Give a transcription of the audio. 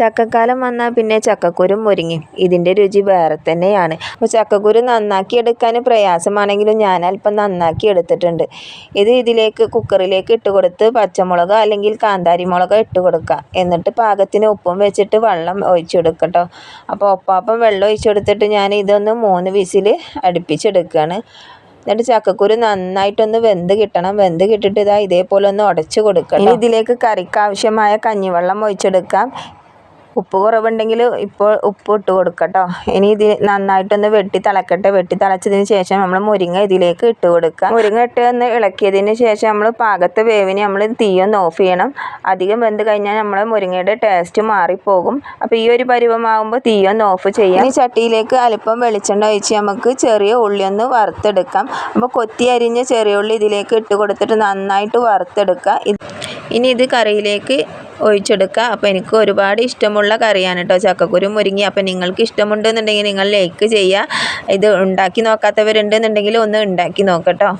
ചക്കക്കാലം വന്നാൽ പിന്നെ ചക്കക്കുരും മുരിങ്ങി. ഇതിന്റെ രുചി വേറെ തന്നെയാണ്. അപ്പോൾ ചക്കക്കുരു നന്നാക്കി എടുക്കാൻ പ്രയാസമാണെങ്കിലും ഞാൻ അല്പം നന്നാക്കി എടുത്തിട്ടുണ്ട്. ഇത് ഇതിലേക്ക് കുക്കറിലേക്ക് ഇട്ട് കൊടുത്ത് പച്ചമുളക് അല്ലെങ്കിൽ കാന്താരി മുളക് ഇട്ട് കൊടുക്കുക എന്നിട്ട് പാകത്തിന് ഉപ്പും വെച്ചിട്ട് വെള്ളം ഒഴിച്ചു കൊടുക്കട്ടോ. അപ്പോൾ ഒപ്പാപ്പം വെള്ളം ഒഴിച്ചു കൊടുത്തിട്ട് ഞാൻ ഇതൊന്ന് മൂന്ന് വിസിൽ അടുപ്പിച്ചെടുക്കുകയാണ് എന്നിട്ട് ചക്കക്കുരു നന്നായിട്ടൊന്ന് വെന്ത് കിട്ടണം. വെന്ത് കിട്ടിയിട്ട് ഇതാ ഇതേപോലെ ഒന്ന് ഉടച്ചു കൊടുക്കണം ഇതിലേക്ക് കറിക്ക് ആവശ്യമായ കഞ്ഞിവെള്ളം ഒഴിച്ചെടുക്കാം. ഉപ്പ് കുറവുണ്ടെങ്കിൽ ഇപ്പോൾ ഉപ്പ് ഇട്ട് കൊടുക്കട്ടോ. ഇനി ഇത് നന്നായിട്ടൊന്ന് വെട്ടി തിളക്കട്ടെ. വെട്ടി തിളച്ചതിന് ശേഷം നമ്മൾ മുരിങ്ങ ഇതിലേക്ക് ഇട്ട് കൊടുക്കുക. മുരിങ്ങ ഇട്ട് ഒന്ന് ഇളക്കിയതിന് ശേഷം നമ്മൾ പാകത്തെ വേവിന് നമ്മൾ തീയൊന്ന് ഓഫ് ചെയ്യണം. അധികം വെന്ത് കഴിഞ്ഞാൽ നമ്മൾ മുരിങ്ങയുടെ ടേസ്റ്റ് മാറിപ്പോകും. അപ്പോൾ ഈ ഒരു പരുവമാകുമ്പോൾ തീയൊന്ന് ഓഫ് ചെയ്യാം. ഈ ചട്ടിയിലേക്ക് അല്പം വെളിച്ചെണ്ണ ഒഴിച്ച് നമുക്ക് ചെറിയ ഉള്ളി ഒന്ന് വറുത്തെടുക്കാം. അപ്പോൾ കൊത്തി അരിഞ്ഞ ചെറിയ ഉള്ളി ഇതിലേക്ക് ഇട്ട് കൊടുത്തിട്ട് നന്നായിട്ട് വറുത്തെടുക്കുക. ഇനി ഇത് കറിയിലേക്ക് ഒഴിച്ചെടുക്കുക. അപ്പോൾ എനിക്ക് ഒരുപാട് ഇഷ്ടമുള്ള കറിയാണ് കേട്ടോ ചക്കക്കുരു മുരിങ്ങി. അപ്പോൾ നിങ്ങൾക്ക് ഇഷ്ടമുണ്ടെന്നുണ്ടെങ്കിൽ നിങ്ങൾ ലൈക്ക് ചെയ്യുക. ഇത് ഉണ്ടാക്കി നോക്കാത്തവരുണ്ടെന്നുണ്ടെങ്കിൽ ഒന്ന് ഉണ്ടാക്കി നോക്കട്ടോ